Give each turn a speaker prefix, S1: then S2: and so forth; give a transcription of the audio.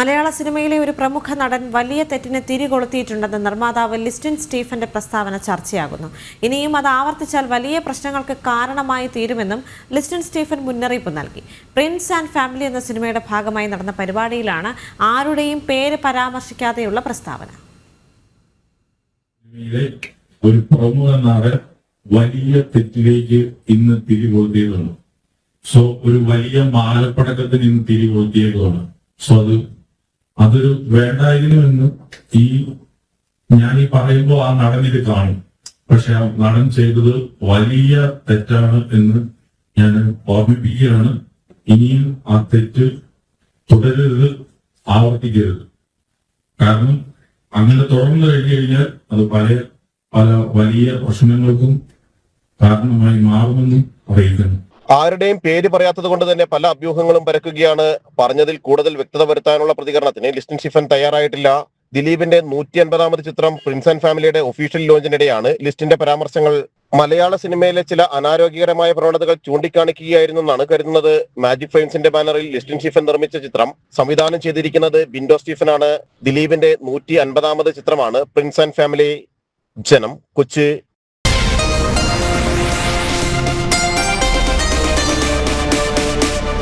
S1: മലയാള സിനിമയിലെ ഒരു പ്രമുഖ നടൻ വലിയ തെറ്റിനെ തിരികൊളുത്തിയിട്ടുണ്ടെന്ന് നിർമ്മാതാവ് ലിസ്റ്റിൻ സ്റ്റീഫന്റെ പ്രസ്താവന ചർച്ചയാകുന്നു. ഇനിയും അത് ആവർത്തിച്ചാൽ വലിയ പ്രശ്നങ്ങൾക്ക് കാരണമായി തീരുമെന്നും ലിസ്റ്റിൻ സ്റ്റീഫൻ മുന്നറിയിപ്പ് നൽകി. പ്രിൻസ് ആൻഡ് ഫാമിലി എന്ന സിനിമയുടെ ഭാഗമായി നടന്ന പരിപാടിയിലാണ് ആരുടെയും പേര് പരാമർശിക്കാതെയുള്ള പ്രസ്താവന.
S2: ഒരു പ്രമുഖ നടൻ വലിയ തെറ്റിലേക്ക് ഇന്ന് തിരികൊളുത്തിയതാണ് സോ ഒരു വലിയ മാലപ്പടക്കത്തിന് ഇന്ന് തിരികൊളുത്തിയേക്കാണ് സോ അത് അതൊരു വേണ്ടായിരുന്നു എന്ന് ഈ ഞാൻ ഈ പറയുമ്പോൾ ആ നടൻ ഇത് കാണും. പക്ഷെ ആ നടൻ ചെയ്തത് വലിയ തെറ്റാണ് എന്ന് ഞാൻ ഓർമ്മിപ്പിക്കുകയാണ്. ഇനിയും ആ തെറ്റ് തുടരരുത് ആവർത്തിക്കരുത്. കാരണം അങ്ങനെ തുടർന്നു കഴിഞ്ഞു കഴിഞ്ഞാൽ അത് പല പല വലിയ പ്രശ്നങ്ങൾക്കും കാരണമായി മാറുമെന്നും അറിയിക്കുന്നു.
S3: ആരുടെയും പേര് പറയാത്തത് കൊണ്ട് തന്നെ പല അഭ്യൂഹങ്ങളും പരക്കുകയാണ്. പറഞ്ഞതിൽ കൂടുതൽ വ്യക്തത വരുത്താനുള്ള പ്രതികരണത്തിന് ലിസ്റ്റിൻ ഷിഫൻ തയ്യാറായിട്ടില്ല. ദിലീപിന്റെ നൂറ്റി അൻപതാമത് ചിത്രം പ്രിൻസ് ആൻഡ് ഫാമിലിയുടെ ഒഫീഷ്യൽ ലോഞ്ചിനിടെയാണ് ലിസ്റ്റിന്റെ പരാമർശങ്ങൾ. മലയാള സിനിമയിലെ ചില അനാരോഗ്യകരമായ പ്രവണതകൾ ചൂണ്ടിക്കാണിക്കുകയായിരുന്നു എന്നാണ് കരുതുന്നത്. മാജിക് ഫൈൻസിന്റെ ബാനറിൽ ലിസ്റ്റിൻ ഷിഫൻ നിർമ്മിച്ച ചിത്രം സംവിധാനം ചെയ്തിരിക്കുന്നത് ബിൻഡോ സ്റ്റീഫനാണ്. ദിലീപിന്റെ നൂറ്റി അൻപതാമത് ചിത്രമാണ് പ്രിൻസ് ആൻഡ് ഫാമിലി ജനം. കൊച്ചി